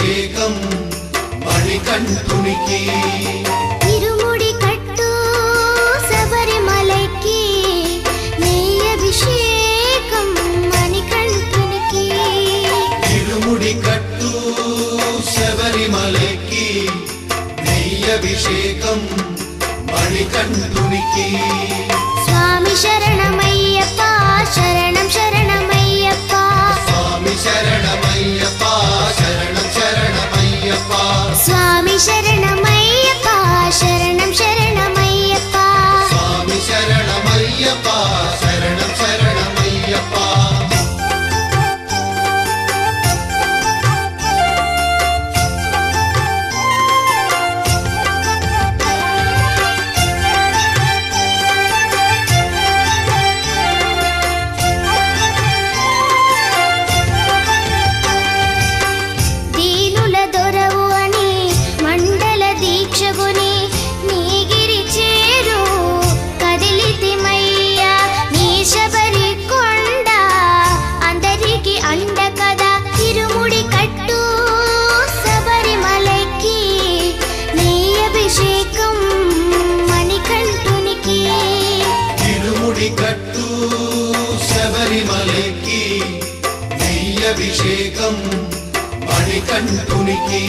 அபிஷேகம் மணிகண் துணிக்கு. இருமுடி கட்டு சபரிமலைக்கு நெய் அபிஷேகம் மணிகண் துணிக்கு. இருமுடி கட்டு சபரிமலைக்கு நெய் அபிஷேகம் துணிக்கு. சுவாமி சரணமையப்பா சரணம் சரணம் மலைக்கு நெய்யபிஷேகம் மணிக்கண் துணிக்கி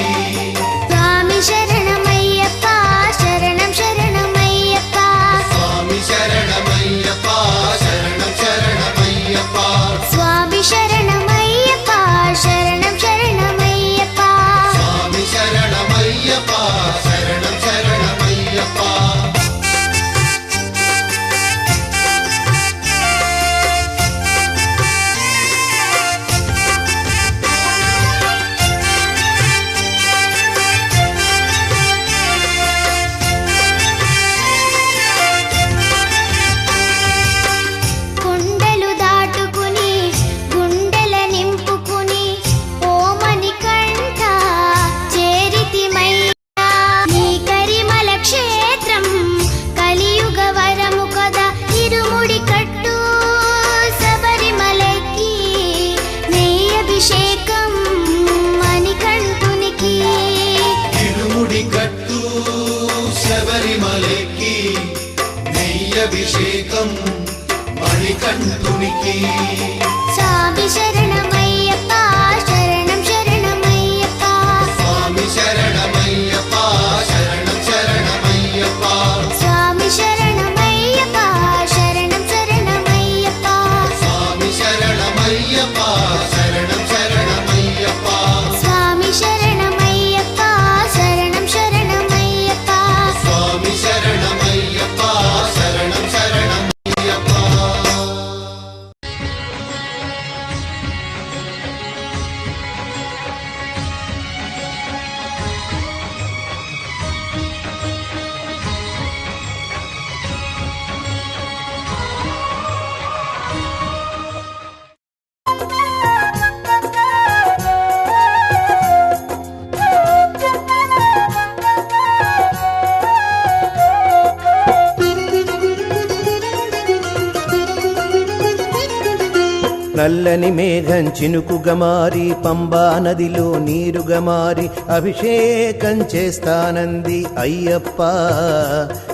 నల్లని మేఘం చినుకుగా మారి పంబా నదిలో నీరుగా మారి అభిషేకం చేస్తానంది అయ్యప్ప.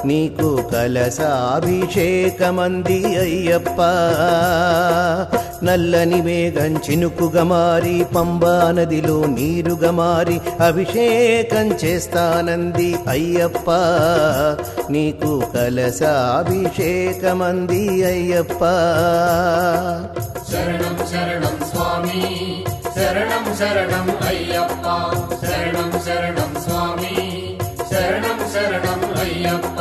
నీకు కలసాభిషేకమంది అయ్యప్ప. నల్లని మేఘం చినుకుగా మారి పంబా నదిలో నీరుగా మారి అభిషేకం చేస్తానంది అయ్యప్ప. నీకు కలసాభిషేకమంది అయ్యప్ప. శరణం శరణం స్వామి. శరణం శరణం అయ్యప్ప. శరణం శరణం స్వామి. శరణం శరణం అయ్యప్ప.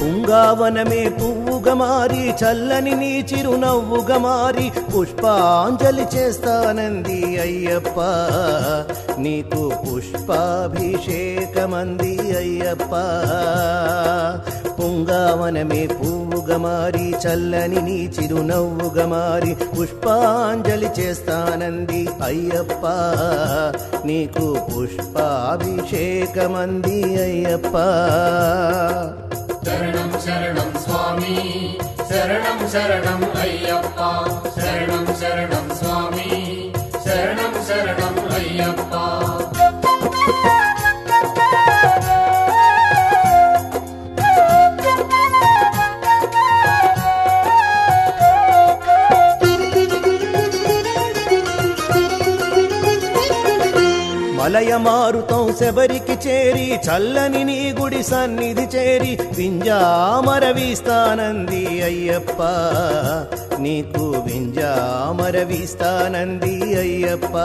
పుంగావనమే పువ్వుగా మారి చల్లని నీ చిరునవ్వుగా మారి పుష్పాంజలి చేస్తానంది అయ్యప్ప. నీకు పుష్పాభిషేకమంది అయ్యప్ప. పుంగావనమే పువ్వుగా మారి చల్లని నీ చిరునవ్వుగా మారి పుష్పాంజలి చేస్తానంది అయ్యప్ప. నీకు పుష్పాభిషేకమంది అయ్యప్ప. शरणं शरणं स्वामी। शरणं शरणम् अय्यप्पा। शरणं शरणं स्वामी। शरणं शरणम् अय्यप्पा। మారుతం శబరికి చేరి చల్లని నీ గుడి సన్నిధి చేరి వింజామర వీస్తానంది అయ్యప్ప. నీకు వింజామర వీస్తానంది అయ్యప్ప.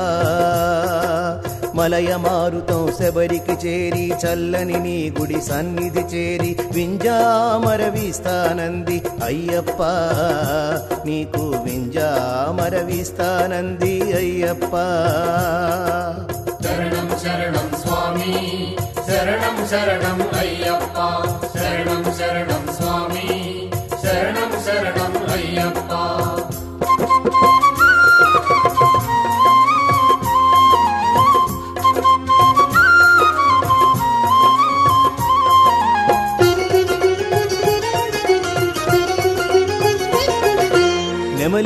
మలయ మారుతం శబరికి చేరి చల్లని నీ గుడి సన్నిధి చేరి వింజామర వీస్తానంది అయ్యప్ప. నీకు వింజామర వీస్తానంది అయ్యప్ప. शरणं स्वामी शरणं शरणम् अय्यप्पा शरणं शरणम्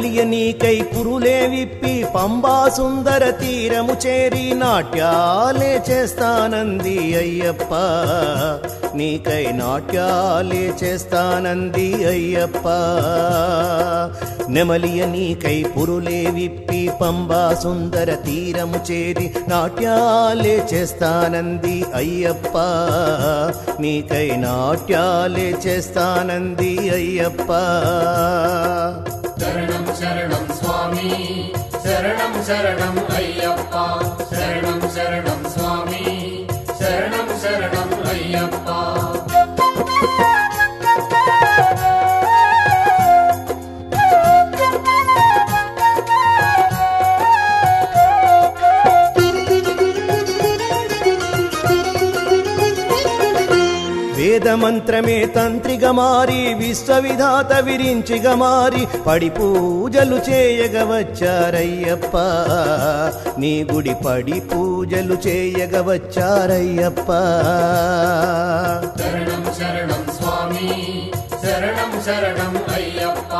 కలియ నీకై పురులే విప్పి పంబా సుందర తీరము చేరి నాట్యాలే చేస్తానంది అయ్యప్ప. నీకై నాట్యాలే చేస్తానంది అయ్యప్ప. నెమలియ నీకై పురులే విప్పి పంబా సుందర తీరము చేరి నాట్యాలే చేస్తానంది అయ్యప్ప. నీకై నాట్యాలే చేస్తానంది అయ్యప్ప. శరణం శరణం रणं शरणं अय्यप्पा. शरणं शरणं स्वामि. వేదమంత్రమే తంత్రిగ మారి విశ్వవిధాత విరించిగ మారి పడి పూజలు చేయగవచ్చారయ్యప్ప. నీ గుడి పడి పూజలు చేయగవచ్చారయ్యప్ప. శరణం శరణం స్వామి శరణం శరణం అయ్యప్ప.